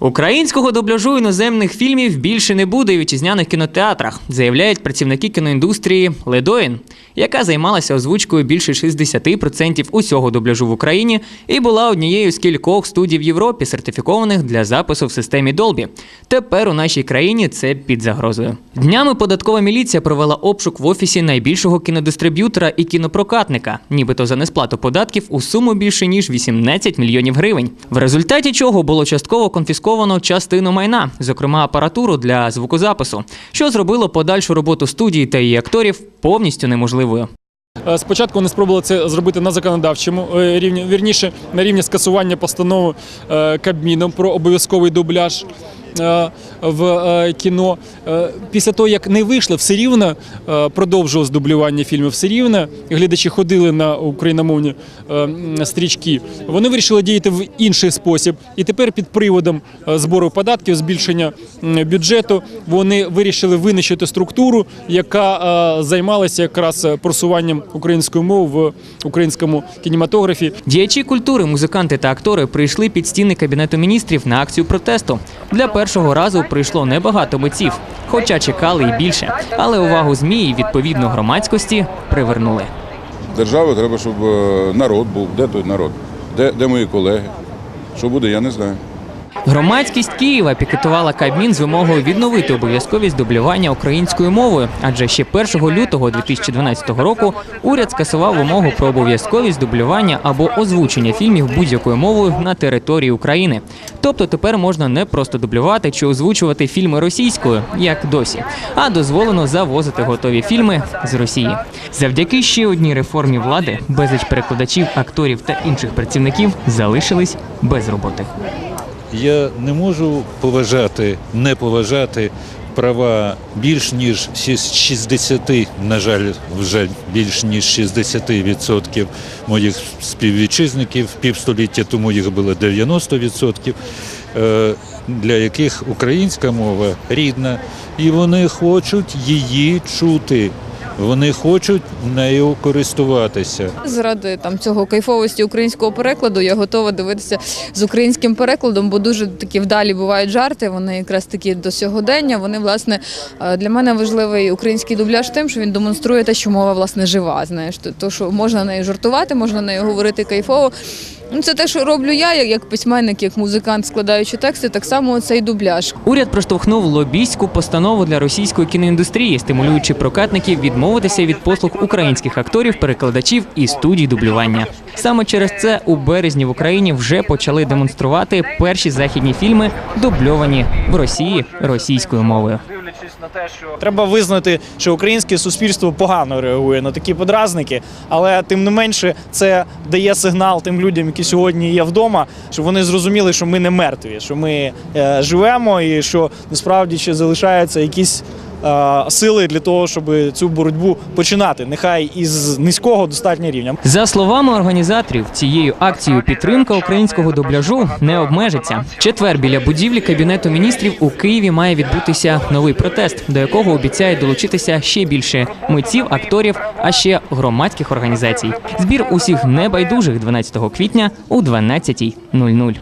Українського дубляжу іноземних фільмів більше не буде у вітчизняних кінотеатрах, заявляють працівники кіноіндустрії Ледоїн, яка займалася озвучкою більше 60% усього дубляжу в Україні і була однією з кількох студій в Європі, сертифікованих для запису в системі Dolby. Тепер у нашій країні це під загрозою. Днями податкова міліція провела обшук в офісі найбільшого кінодистриб'ютора і кінопрокатника, нібито за несплату податків у суму більше ніж 18 мільйонів гривень. В результаті чого було частково конфісковано частину майна, зокрема апаратуру для звукозапису, що зробило подальшу роботу студії та її акторів повністю неможливою. Е, Спочатку вони спробували це зробити на законодавчому е, рівні, вірніше на рівні скасування постанови е, Кабміном про обов'язковий дубляж в е, кіно. Е, Після того, як не вийшло, все рівно е, продовжувалось дублювання фільмів. Все рівно глядачі ходили на україномовні е, стрічки. Вони вирішили діяти в інший спосіб. І тепер під приводом е, збору податків, збільшення бюджету, вони вирішили винищити структуру, яка е, займалася якраз е, просуванням української мови в українському кінематографі. Діячі культури, музиканти та актори прийшли під стіни кабінету міністрів на акцію протесту. Для першого разу прийшло небагато митців, хоча чекали і більше. Але увагу змі і відповідно громадськості привернули. Держави треба, щоб е, народ був. Де той народ? Де, де мої колеги? Що буде, я не знаю. Громадськість Києва пікетувала Кабмін з вимогою відновити обов'язковість дублювання українською мовою, адже ще 1 лютого 2012 року уряд скасував вимогу про обов'язковість дублювання або озвучення фільмів будь-якою мовою на території України. Тобто тепер можна не просто дублювати чи озвучувати фільми російською, як досі, а дозволено завозити готові фільми з Росії. Завдяки ще одній реформі влади безліч перекладачів, акторів та інших працівників залишились без роботи. Я не можу поважати, не поважати права більш ніж 60, на жаль, вже більш ніж 60% моїх співвітчизників, півстоліття тому їх було 90%, е, для яких українська мова рідна, і вони хочуть її чути. Вони хочуть нею користуватися. Заради там цього кайфовості українського перекладу я готова дивитися з українським перекладом, бо дуже такі вдалі бувають жарти. Вони якраз такі до сьогодення. Вони власне е, для мене важливий український дубляж тим, що він демонструє те, що мова власне жива. Знаєш, то, що можна нею жартувати, можна нею говорити кайфово. Ну, це те, що роблю я, як, письменник, як музикант, складаючи тексти, так само цей дубляж. Уряд проштовхнув лобійську постанову для російської кіноіндустрії, стимулюючи прокатників відмовитися від послуг українських акторів, перекладачів і студій дублювання. Саме через це у березні в Україні вже почали демонструвати перші західні фільми, дубльовані в Росії російською мовою. Треба визнати, що українське суспільство погано реагує на такі подразники, але тим не менше це дає сигнал тим людям, які сьогодні є вдома, щоб вони зрозуміли, що ми не мертві, що ми е, живемо і що насправді ще залишаються якісь. Е, Сили для того, щоб цю боротьбу починати, нехай із низького достатньо рівня. За словами організаторів, цією акцією підтримка українського дубляжу не обмежиться. Четвер біля будівлі кабінету міністрів у Києві має відбутися новий протест, до якого обіцяють долучитися ще більше митців, акторів, а ще громадських організацій. Збір усіх небайдужих 12 квітня у 12.00.